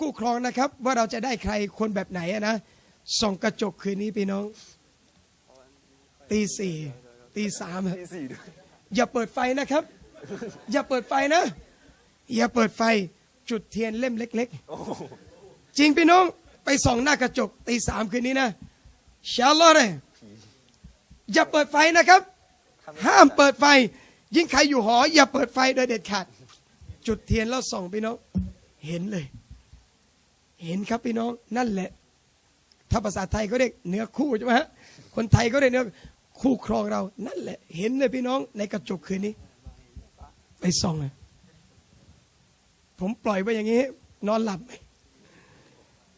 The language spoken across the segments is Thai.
คู่ครองนะครับ ว่าเราจะได้ใครคนแบบไหนอะนะส่องกระจกคืนนี้พี่น้อง ตีสี่ตีสามอะที่สี่ด้วยอย่าเปิดไฟนะครับ อย่าเปิดไฟนะ อย่าเปิดไฟจุดเทียนเล่มเล็กโอ้โหๆจริงพี่น้องไปส่องหน้ากระจกตีสามคืนนี้นะชาลอเลยอย่าเปิดไฟนะครับ ห้ามเปิดไฟ ยิ่งใครอยู่หอ อย่าเปิดไฟโดยเด็ดขาด จุดเทียนแล้วส่องพี่น้อง เห็นเลย เห็นครับพี่น้องนั่นแหละ ถ้าภาษาไทยเขาเรียกเนื้อคู่ใช่ไหมฮะคนไทยก็เรียกเนื้อคู่ครองเรา นั่นแหละ เห็นเลยพี่น้องในกระจกคืนนี้ ไปส่องเลยผมปล่อยไว้อย่างนี้ นอนหลับไหม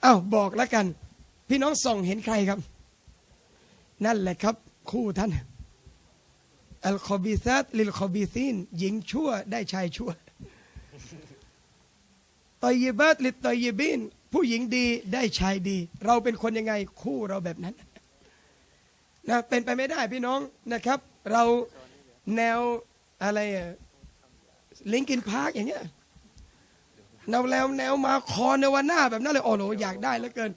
อ้าวบอกแล้วกัน พี่น้องส่องเห็นใครครับ นั่นแหละครับ คู่ท่านอัลคอบิซัตลิลคอบิซีนหญิงชั่วได้ชายชั่วตอยบัตลิตอยบิน ผู้หญิงดีได้ชายดี เราเป็นคนยังไงคู่เราแบบนั้นนะเป็นไปไม่ได้พี่น้องนะครับ เราแนวอะไรลิงกินพาร์กอย่างเงี้ยแนวแล้วแนวมาคอเนวาน่าแบบนั้นเลยโอ้โหอยากได้เหลือเกิน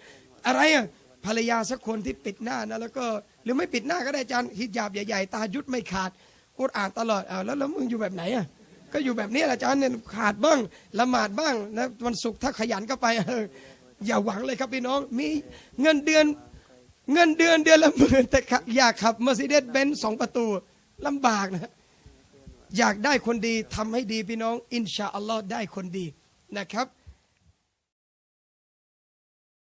อะไรอะภรรยาสักคนที่ปิดหน้านะแล้วก็หรือไม่ปิดหน้าก็ได้จารย์ฮิญาบใหญ่ๆ ตายุดไม่ขาดอุดอ่านตลอดอ้าวแล้วแล้วมึงอยู่แบบไหนอะ ก็อยู่แบบนี้แหละอาจารย์เนี่ยขาดบ้างละหมาดบ้างนะวันศุกร์ถ้าขยันก็ไปเอออย่าหวังเลยครับพี่น้องมีเงินเดือน เงินเดือนเดือนละหมื่นแต่ขับอยากขับเมอร์เซเดสเบนซ์สองประตูลำบากนะอยากได้คนดีทำให้ดีพี่น้อง อินชาอัลลอฮ์ได้คนดีนะครับ